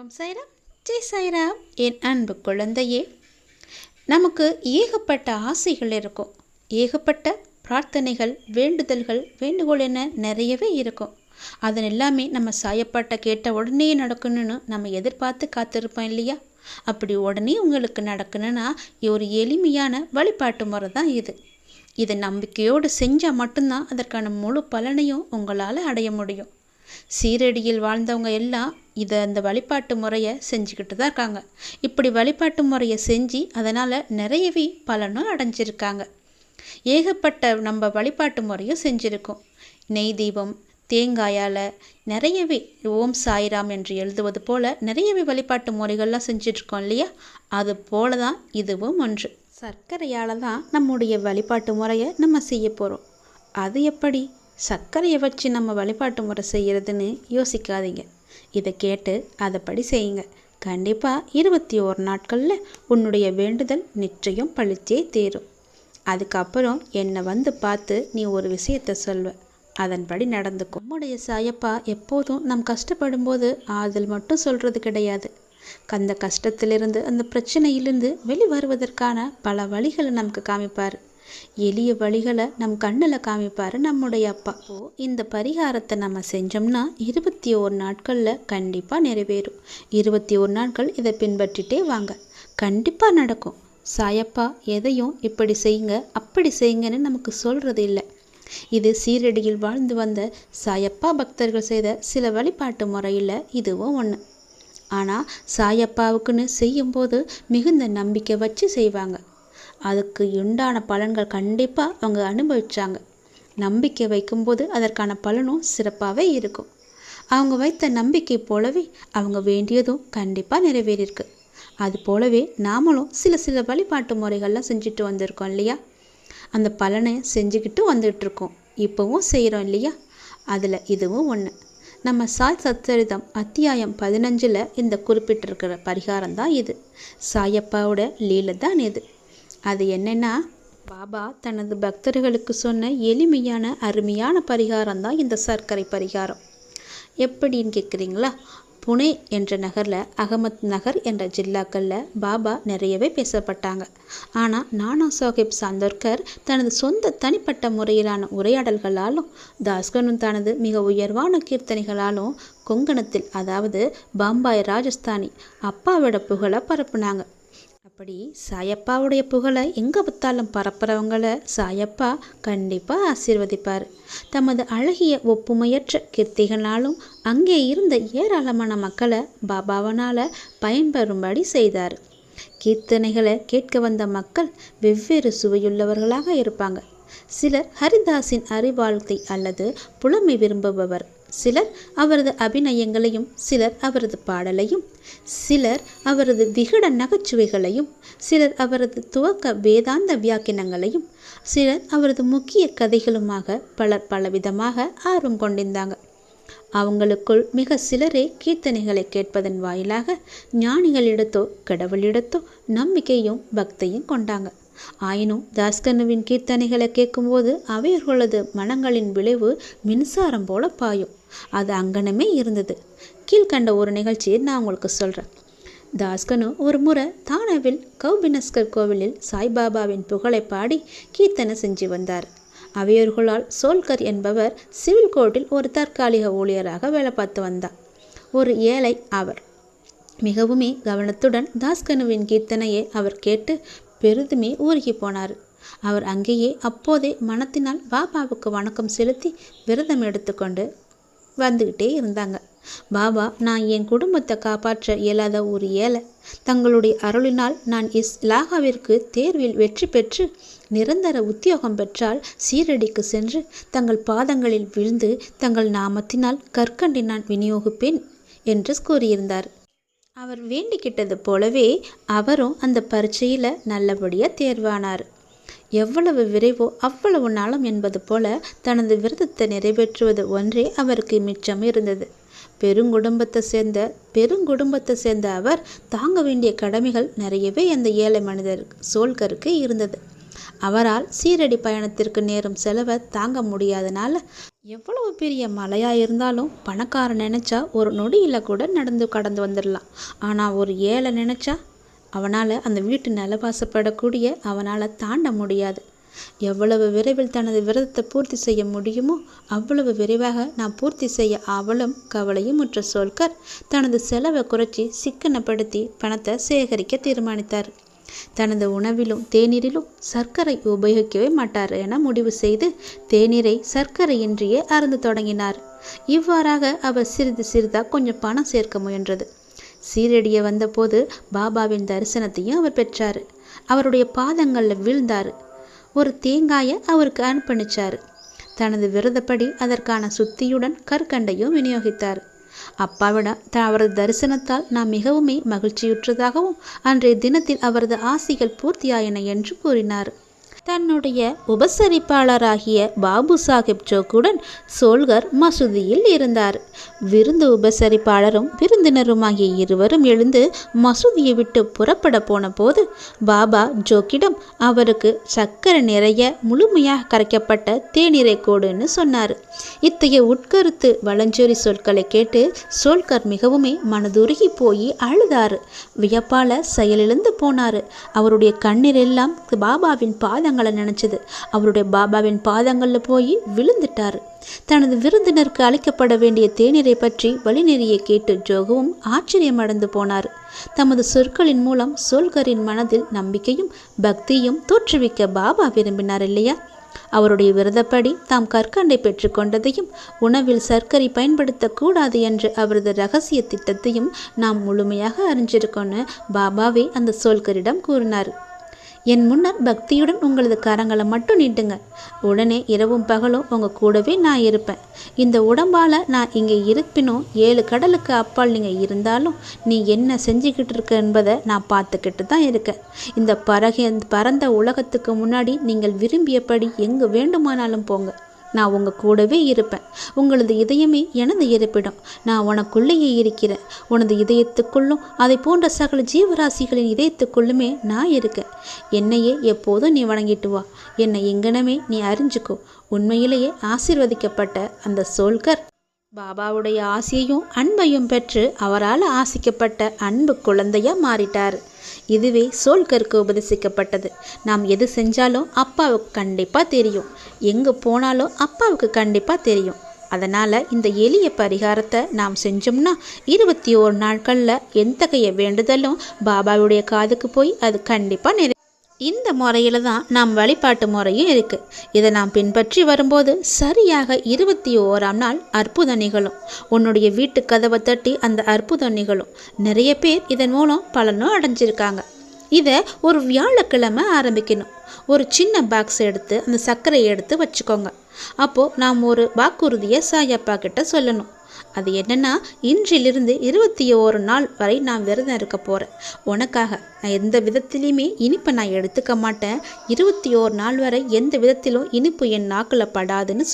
ஓம் சாய்ராம். ஜெய் சாய்ராம். என் அன்பு குழந்தையே நமக்கு ஏகப்பட்ட ஆசைகள் இருக்கும். ஏகப்பட்ட பிரார்த்தனைகள் வேண்டுதல்கள் வேண்டுகோள் என நிறையவே இருக்கும். அதன் எல்லாமே நம்ம சாயப்பாட்டை கேட்ட உடனே நடக்கணும்னு நம்ம எதிர்பார்த்து காத்திருப்போம் இல்லையா? அப்படி உடனே உங்களுக்கு நடக்கணும்னா ஒரு எளிமையான வழிபாட்டு முறை தான் இது. இதை நம்பிக்கையோடு செஞ்சால் மட்டும்தான் அதற்கான முழு பலனையும் உங்களால் அடைய முடியும். சீரடியில் வாழ்ந்தவங்க எல்லாம் இதை அந்த வழிபாட்டு முறையை செஞ்சுக்கிட்டு தான் இருக்காங்க. இப்படி வழிபாட்டு முறையை செஞ்சு அதனால் நிறையவே பலனும் அடைஞ்சிருக்காங்க. ஏகப்பட்ட நம்ம வழிபாட்டு முறையும் செஞ்சுருக்கோம். நெய் தீபம் தேங்காயால் நிறையவே ஓம் சாய்ராம் என்று எழுதுவது போல் நிறையவே வழிபாட்டு முறைகள்லாம் செஞ்சிட்ருக்கோம் இல்லையா? அது போல தான் இதுவும் ஒன்று. சர்க்கரையால் தான் நம்முடைய வழிபாட்டு முறையை நம்ம செய்ய போகிறோம் அது எப்படி? சர்க்கரையை வச்சு நம்ம வழிபாட்டு முறை செய்கிறதுன்னு யோசிக்காதீங்க. இதை கேட்டு அதைப்படி செய்யுங்க. கண்டிப்பாக இருபத்தி ஓரு நாட்களில் உன்னுடைய வேண்டுதல் நிச்சயம் பழிச்சே தேரும். அதுக்கப்புறம் என்னை வந்து பார்த்து நீ ஒரு விஷயத்த சொல்வ. அதன்படி நடந்துக்கும் நம்முடைய சாயப்பா எப்போதும் நம் கஷ்டப்படும் போது ஆறுதல் மட்டும் சொல்கிறது கிடையாது. அந்த கஷ்டத்திலிருந்து அந்த பிரச்சனையிலிருந்து வெளி வருவதற்கான பல வழிகளை நமக்கு காமிப்பார். எளிய வழிகளை நம் கண்ணில் காமிப்பார் நம்முடைய அப்பா. ஓ இந்த பரிகாரத்தை நம்ம செஞ்சோம்னா இருபத்தி ஒரு நாட்களில் கண்டிப்பாக நிறைவேறும். இருபத்தி ஒரு நாட்கள் இதை பின்பற்றிட்டே வாங்க. கண்டிப்பாக நடக்கும். சாயப்பா எதையும் இப்படி செய்யுங்க அப்படி செய்யுங்கன்னு நமக்கு சொல்கிறது இல்லை. இது சீரடியில் வாழ்ந்து வந்த சாயப்பா பக்தர்கள் செய்த சில வழிபாட்டு முறையில் இதுவும் ஒன்று ஆனால் சாயப்பாவுக்குன்னு செய்யும்போது மிகுந்த நம்பிக்கை வச்சு செய்வாங்க. அதுக்கு உண்டான பலன்கள் கண்டிப்பாக அவங்க அனுபவித்தாங்க நம்பிக்கை வைக்கும்போது அதற்கான பலனும் சிறப்பாகவே இருக்கும். அவங்க வைத்த நம்பிக்கை போலவே அவங்க வேண்டியதும் கண்டிப்பாக நிறைவேறியிருக்கு. அது போலவே நாமளும் சில சில வழிபாட்டு முறைகள்லாம் செஞ்சுட்டு வந்திருக்கோம் இல்லையா? அந்த பலனை செஞ்சுக்கிட்டு வந்துகிட்ருக்கோம் இப்போவும் செய்கிறோம் இல்லையா? அதில் இதுவும் ஒன்று நம்ம சாய் சத்தரிதம் அத்தியாயம் பதினஞ்சில் இந்த குறிப்பிட்டிருக்கிற பரிகாரம் தான் இது. சாயப்பாவோட லீலை தான் இது. அது என்னென்னா பாபா தனது பக்தர்களுக்கு சொன்ன எளிமையான அருமையான பரிகாரம் தான் இந்த சர்க்கரை பரிகாரம். எப்படின்னு கேட்குறீங்களா புனே என்ற நகரில் அகமத் நகர் என்ற ஜில்லாக்களில் பாபா நிறையவே பேசப்பட்டாங்க. ஆனால் நானா சாஹிப் சாந்தோர்கர் தனது சொந்த தனிப்பட்ட முறையிலான உரையாடல்களாலும் தாஸ்கனும் தனது மிக உயர்வான கீர்த்தனைகளாலும் கொங்கணத்தில் அதாவது பாம்பாய் ராஜஸ்தானி அப்பாவோட புகழை பரப்புனாங்க. அப்படி சாயப்பாவுடைய புகழை எங்கே பார்த்தாலும் பரப்புறவங்களை சாயப்பா கண்டிப்பாக ஆசீர்வதிப்பார். தமது அழகிய ஒப்புமையற்ற கீர்த்திகளாலும் அங்கே இருந்த ஏராளமான மக்களை பாபாவனால் பயன்பெறும்படி செய்தார். கீர்த்தனைகளை கேட்க வந்த மக்கள் வெவ்வேறு சுவையுள்ளவர்களாக இருப்பாங்க. சிலர் ஹரிதாஸின் அறிவாழ்த்தை அல்லது புலமை விரும்புபவர். சிலர் அவரது அபிநயங்களையும் சிலர் அவரது பாடலையும் சிலர் அவரது விகட நகைச்சுவைகளையும் சிலர் அவரது துவக்க வேதாந்த வியாக்கினங்களையும் சிலர் அவரது முக்கிய கதைகளுமாக பலர் பலவிதமாக ஆர்வம் கொண்டிருந்தாங்க. அவங்களுக்குள் மிக சிலரே கீர்த்தனைகளை கேட்பதன் வாயிலாக ஞானிகளிடத்தோ கடவுளிடத்தோ நம்பிக்கையும் பக்தியும் கொண்டாங்க. ஆயினும் தாஸ்கனுவின் கீர்த்தனைகளை கேட்கும்போது அவையர்களது மனங்களின் விளைவு மின்சாரம் போல பாயும். அது அங்கனமே இருந்தது. கீழ்கண்ட ஒரு நிகழ்ச்சியை நான் உங்களுக்கு சொல்கிறேன் தாஸ்கனு ஒரு முறை தானாவில் கௌபினஸ்கர் கோவிலில் சாய்பாபாவின் புகழை பாடி கீர்த்தனை செஞ்சு வந்தார். அவையோர்களால் சோல்கர் என்பவர் சிவில் கோர்ட்டில் ஒரு தற்காலிக ஊழியராக வேலை பார்த்து வந்தார். ஒரு ஏழை அவர். மிகவுமே கவனத்துடன் தாஸ்கனுவின் கீர்த்தனையை அவர் கேட்டு பெரிதுமே ஊருகி போனார். அவர் அங்கேயே அப்போதே மனத்தினால் பாபாவுக்கு வணக்கம் செலுத்தி விரதம் எடுத்துக்கொண்டு வந்துக்கிட்டே இருந்தாங்க. பாபா நான் என் குடும்பத்தை காப்பாற்ற இயலாத ஒரு ஏழை. தங்களுடைய அருளினால் நான் இஸ் லாகாவிற்கு தேர்வில் வெற்றி பெற்று நிரந்தர உத்தியோகம் பெற்றால் சீரடிக்கு சென்று தங்கள் பாதங்களில் விழுந்து தங்கள் நாமத்தினால் கற்கண்டி நான் விநியோகிப்பேன் என்று கூறியிருந்தார். அவர் வேண்டிக்கிட்டது போலவே அவரும் அந்த பரீட்சையில் நல்லபடியாக தேர்வானார். எவ்வளவு விரைவோ அவ்வளவு நாளம் என்பது போல தனது விரதத்தை நிறைவேற்றுவது ஒன்றே அவருக்கு மிச்சம் இருந்தது. பெருங்குடும்பத்தை சேர்ந்த பெருங்குடும்பத்தை சேர்ந்த அவர் தாங்க வேண்டிய கடமைகள் நிறையவே அந்த ஏழை மனிதர் சோல்கருக்கு இருந்தது. அவரால் சீரடி பயணத்திற்கு நேரும் செலவை தாங்க முடியாதனால எவ்வளவு பெரிய மலையாக இருந்தாலும் பணக்காரன் நினச்சா ஒரு நொடியில் கூட நடந்து கடந்து வந்துடலாம் ஆனால் ஒரு ஏழை நினச்சா அவனால் அந்த வீட்டு நலவாசப்படக்கூடிய அவனால் தாண்ட முடியாது. எவ்வளவு விரைவில் தனது விரதத்தை பூர்த்தி செய்ய முடியுமோ அவ்வளவு விரைவாக நான் பூர்த்தி செய்ய அவளும் கவலையும் முற்ற சோல்கர் தனது செலவை குறைச்சி சிக்கனப்படுத்தி பணத்தை சேகரிக்க தீர்மானித்தார். தனது உணவிலும் தேநீரிலும் சர்க்கரை உபயோகிக்கவே மாட்டார் என முடிவு செய்து தேநீரை சர்க்கரையின்றியே அருந்து தொடங்கினார். இவ்வாறாக அவர் சிறிது சிறிதாக கொஞ்சம் பணம் சேர்க்க முயன்றது. சீரடிய வந்தபோது பாபாவின் தரிசனத்தையும் அவர் பெற்றார். அவருடைய பாதங்களில் வீழ்ந்தார். ஒரு தேங்காயை அவருக்கு அர்ப்பணிச்சார். தனது விரதப்படி அதற்கான சுத்தியுடன் கற்கண்டையும் விநியோகித்தார். அப்பாவிடம் த அவரது தரிசனத்தால் நான் மிகவுமே மகிழ்ச்சியுற்றதாகவும் அன்றைய தினத்தில் அவரது ஆசிகள் பூர்த்தியாயின என்று கூறினார். தன்னுடைய உபசரிப்பாளராகிய பாபு சாஹிப் ஜோக்குடன் சோல்கர் மசூதியில் இருந்தார். விருந்து உபசரிப்பாளரும் விருந்தினருமாகிய இருவரும் எழுந்து மசூதியை விட்டு புறப்பட போன போது பாபா ஜோக்கிடம் அவருக்கு சர்க்கரை நிறைய முழுமையாக கரைக்கப்பட்ட தேநீரை கோடுன்னு சொன்னார். இத்தகைய உட்கருத்து வளஞ்சொரி சொற்களை கேட்டு சோல்கர் மிகவுமே மனதுருகி போய் அழுதாரு வியப்பால செயலிழந்து போனாரு அவருடைய கண்ணீர் எல்லாம் பாபாவின் பாதம் நினைச்சது. அவருடைய பாபாவின் பாதங்களில் போய் விழுந்துட்டார். தனது விருந்தினருக்கு அளிக்கப்பட வேண்டிய தேநீரை பற்றி வழிநெறியை கேட்டு ஜோகவும் ஆச்சரியமடைந்து போனார். தமது சொற்களின் மூலம் சோல்கரின் மனதில் நம்பிக்கையும் பக்தியும் தோற்றுவிக்க பாபா விரும்பினார் இல்லையா? அவருடைய விரதப்படி தாம் கற்கண்டை பெற்றுக்கொண்டதையும் உணவில் சர்க்கரை பயன்படுத்தக்கூடாது என்று அவரது ரகசிய திட்டத்தையும் நாம் முழுமையாக அறிஞ்சிருக்கோன்னு பாபாவே அந்த சோல்கரிடம் கூறினார். என் முன்னர் பக்தியுடன் உங்களது கரங்களை மட்டும் நீட்டுங்க. உடனே இரவும் பகலும் உங்கள் கூடவே நான் இருப்பேன். இந்த உடம்பால் நான் இங்கே இருப்பினும் ஏழு கடலுக்கு அப்பால் நீங்கள் இருந்தாலும் நீ என்ன செஞ்சுக்கிட்டு இருக்க என்பதை நான் பார்த்துக்கிட்டு தான் இருக்கேன். இந்த பறகை பரந்த உலகத்துக்கு முன்னாடி நீங்கள் விரும்பியபடி எங்கே வேண்டுமானாலும் போங்க. நான் உங்கள் கூடவே இருப்பேன். உங்களது இதயமே எனது இருப்பிடம். நான் உனக்குள்ளேயே இருக்கிறேன். உனது இதயத்துக்குள்ளும் அதை போன்ற சகல ஜீவராசிகளின் இதயத்துக்குள்ளுமே நான் இருக்கேன். என்னையே எப்போதும் நீ வணங்கிட்டு வா. என்னை எங்கனமே நீ அறிஞ்சுக்கோ. உண்மையிலேயே ஆசிர்வதிக்கப்பட்ட அந்த சோல்கர். பாபாவுடைய ஆசையையும் அன்பையும் பெற்று அவரால் ஆசிக்கப்பட்ட அன்பு குழந்தையாக மாறிட்டார். இதுவே சோல்கருக்கு உபதேசிக்கப்பட்டது. நாம் எது செஞ்சாலும் அப்பாவுக்கு கண்டிப்பாக தெரியும். எங்கே போனாலும் அப்பாவுக்கு கண்டிப்பாக தெரியும். அதனால் இந்த எளிய பரிகாரத்தை நாம் செஞ்சோம்னா இருபத்தி ஓரு நாட்களில் எத்தகைய வேண்டுதலும் பாபாவுடைய காதுக்கு போய் அது கண்டிப்பாக நிறை இந்த முறையில் தான் நாம் வழிபாட்டு முறையும் இருக்குது இதை நாம் பின்பற்றி வரும்போது சரியாக இருபத்தி ஓராம் நாள் அற்புதம் நிகழும். உன்னுடைய வீட்டு கதவை தட்டி அந்த அற்புதம் நிகழும். நிறைய பேர் இதன் மூலம் பலனும் அடைஞ்சிருக்காங்க. இதை ஒரு வியாழக்கிழமை ஆரம்பிக்கணும். ஒரு சின்ன பாக்ஸ் எடுத்து அந்த சர்க்கரையை எடுத்து வச்சுக்கோங்க. அப்போது நாம் ஒரு வாக்குறுதியை சாயப்பா கிட்ட சொல்லணும். அது என்னென்னா இன்றிலிருந்து இருபத்தி ஓரு நாள் வரை நான் விரதம் இருக்க போகிறேன் உனக்காக நான் எந்த விதத்திலையுமே இனிப்பை நான் எடுத்துக்க மாட்டேன். இருபத்தி ஓரு நாள் வரை எந்த விதத்திலும் இனிப்பு என் நாக்கில் படாதுன்னு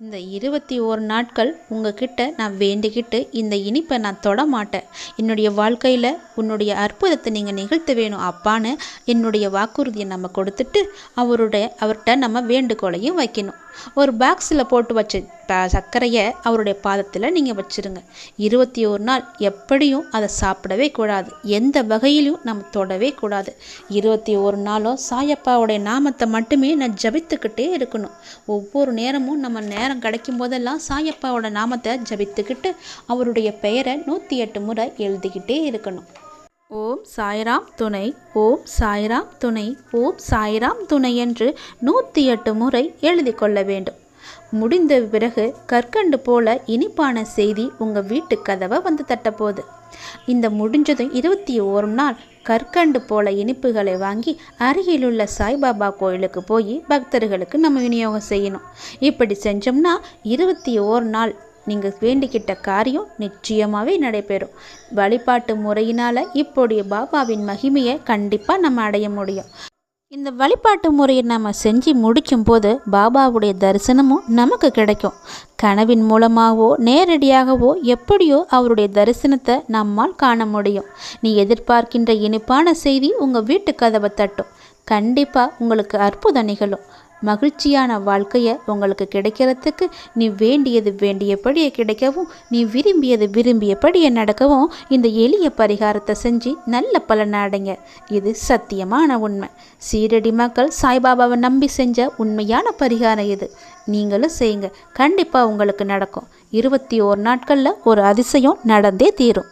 இந்த இருபத்தி ஓரு நாட்கள் உங்ககிட்ட நான் வேண்டிக்கிட்டு இந்த இனிப்பை நான் தொட மாட்டேன். என்னுடைய வாழ்க்கையில் உன்னுடைய அற்புதத்தை நீங்கள் நிகழ்த்த வேணும் அப்பான்னு என்னுடைய வாக்குறுதியை நம்ம கொடுத்துட்டு அவருடைய அவர்கிட்ட நம்ம வேண்டுகோளையும் வைக்கணும். ஒரு பாக்ஸில் போட்டு வச்ச சர்க்கரையை அவருடைய பாதத்தில் நீங்கள் வச்சுருங்க. இருபத்தி ஒரு நாள் எப்படியும் அதை சாப்பிடவே கூடாது. எந்த வகையிலும் நம்ம தொடவே கூடாது. இருபத்தி ஒரு நாளும் சாயப்பாவுடைய நாமத்தை மட்டுமே நான் ஜபித்துக்கிட்டே இருக்கணும். ஒவ்வொரு நேரமும் நம்ம நேரம் கிடைக்கும் போதெல்லாம் சாயப்பாவோட நாமத்தை ஜபித்துக்கிட்டு அவருடைய பெயரை நூற்றி எட்டு முறை எழுதிக்கிட்டே இருக்கணும். ஓம் சாய்ராம் துணை ஓம் சாய்ராம் துணை ஓம் சாய்ராம் துணை என்று நூற்றி எட்டு முறை எழுதி கொள்ள வேண்டும். முடிந்த பிறகு கற்கண்டு போல இனிப்பான செய்தி உங்கள் வீட்டு கதவை வந்து தட்டப்போகுது. இந்த முடிஞ்சதும் இருபத்தி ஓரு நாள் கற்கண்டு போல இனிப்புகளை வாங்கி அருகிலுள்ள சாய்பாபா கோயிலுக்கு போய் பக்தர்களுக்கு நம்ம விநியோகம் செய்யணும். இப்படி செஞ்சோம்னா இருபத்தி ஓரு நாள் நீங்கள் வேண்டிக்கிட்ட காரியம் நிச்சயமாகவே நடைபெறும். வழிபாட்டு முறையினால் இப்போடைய பாபாவின் மகிமையை கண்டிப்பாக நம்ம அடைய முடியும். இந்த வழிபாட்டு முறையை நம்ம செஞ்சு முடிக்கும் போது பாபாவுடைய தரிசனமும் நமக்கு கிடைக்கும். கனவின் மூலமாகவோ நேரடியாகவோ எப்படியோ அவருடைய தரிசனத்தை நம்மால் காண முடியும். நீ எதிர்பார்க்கின்ற இனிப்பான செய்தி உங்கள் வீட்டு கதவை தட்டும். கண்டிப்பாக உங்களுக்கு அற்புதம் நிகழும். மகிழ்ச்சியான வாழ்க்கையை உங்களுக்கு கிடைக்கிறதுக்கு நீ வேண்டியது வேண்டியபடியே கிடைக்கவும் நீ விரும்பியது விரும்பியபடியே நடக்கவும் இந்த எளிய பரிகாரத்தை செஞ்சு நல்ல பலன் அடைங்க. இது சத்தியமான உண்மை. சீரடி மக்கள் சாய்பாபாவை நம்பி செஞ்ச உண்மையான பரிகாரம் இது. நீங்களும் செய்யுங்க. கண்டிப்பாக உங்களுக்கு நடக்கும். இருபத்தி ஓர் நாட்களில் ஒரு அதிசயம் நடந்தே தீரும்.